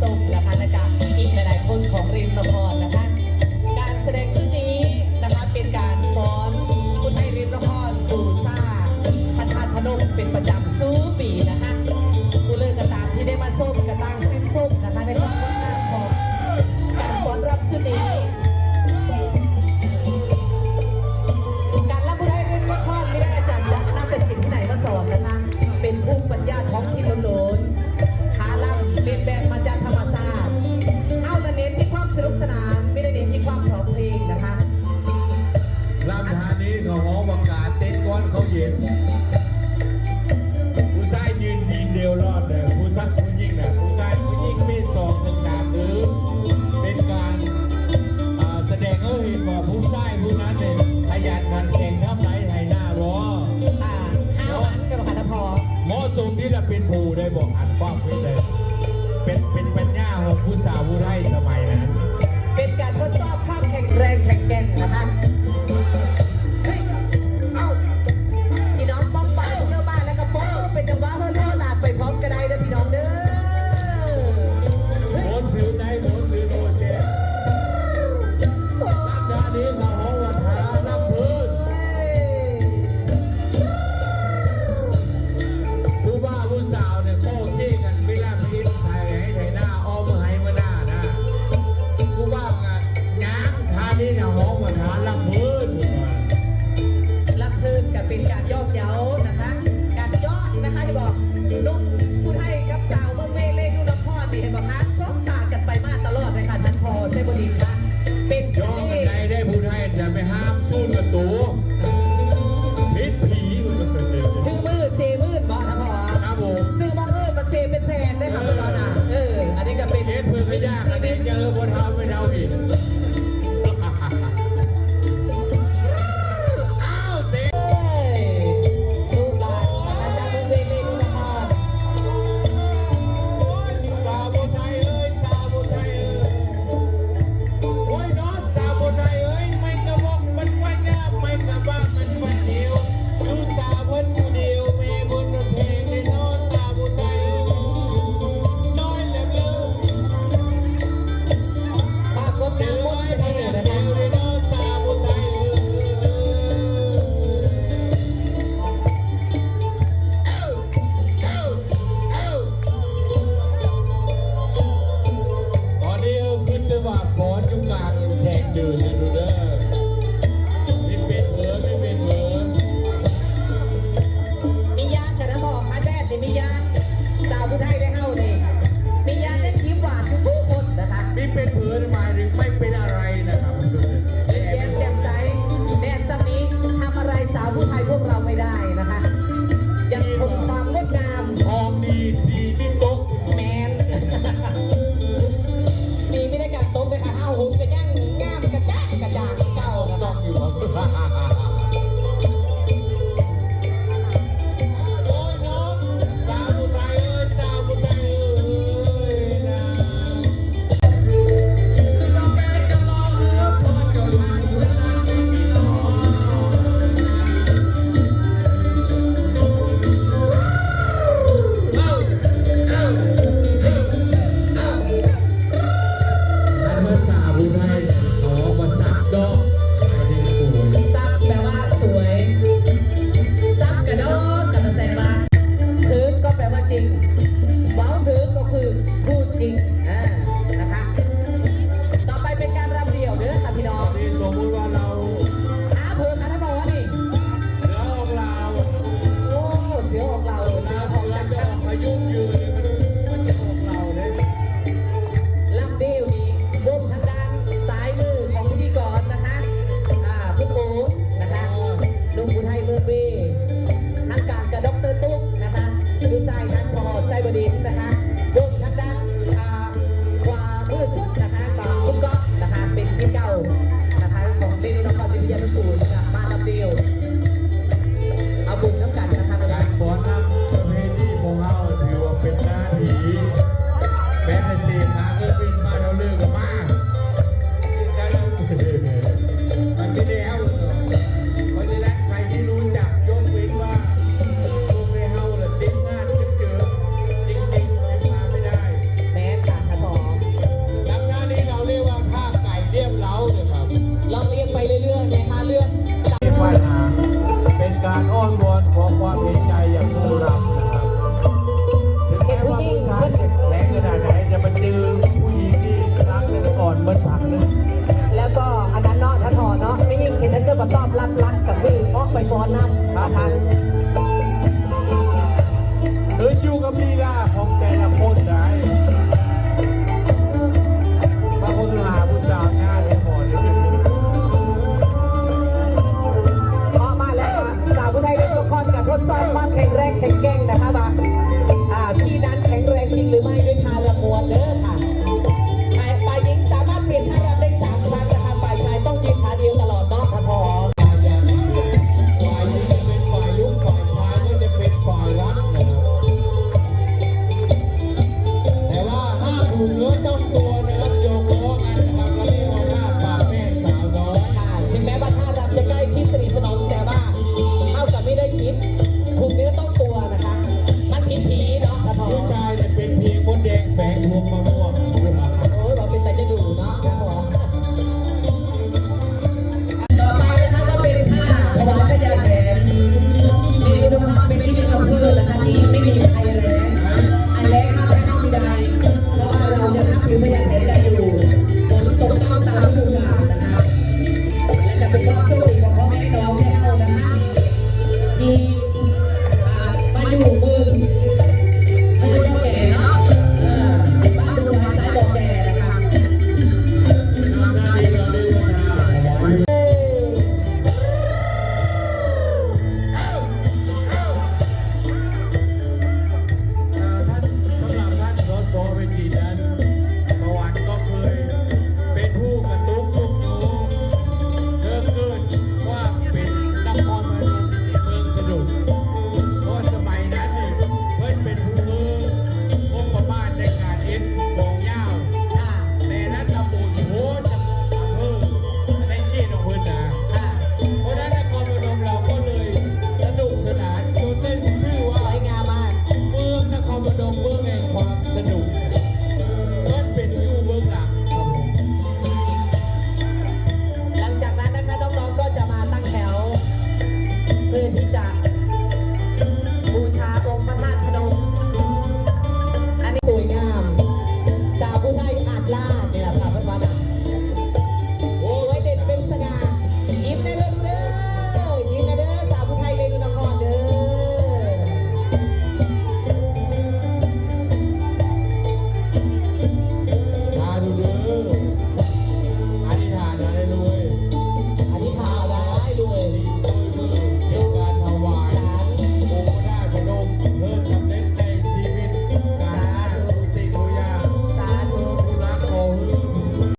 ส้มนะคะนะาะอีกหลายๆคนของริมตะพรนะคะ การแสดงชุดนี้นะคะเป็นการฟ้อนคุณให้ริมตะพรดูซ่าพระธาตุพนมเป็นประจำซู้ปีนะคะกูเลิกกระตามที่ได้มาส้มกระตางสิ้นส้มนะคะในความงดงามของการฟ้อนรับชุดนี้การรับคุณไทยเรนตะพรไม่ได้อาจารจะนำไปสิ่งที่ไหนมาสอนนะคะเป็นภูมิปัญญาท้องถิ่น ผู้ชายผู้นั้นเนี่ยขยันมันเก่งทำไรไรหน้าวออ่าห้าวันก็บอกกันพอหมอสุมนี่จะเป็นผู้ได้บอกอันความเป็นเลยเป็นเป็นปัญญาของผู้สาวผู้ไร่ มาตอบรับรักกับคือออกไปฟ้อนน้ำนะคะเอออยู่กับลีลาของแต่ละคนได้บางคนหาผู้สาวงานให้หมอนี่เป็นออกมาแล้วค่ะสาวผู้ไทยเล่นละครกับทดสอบความแข็งแรงแข็งแกร่ง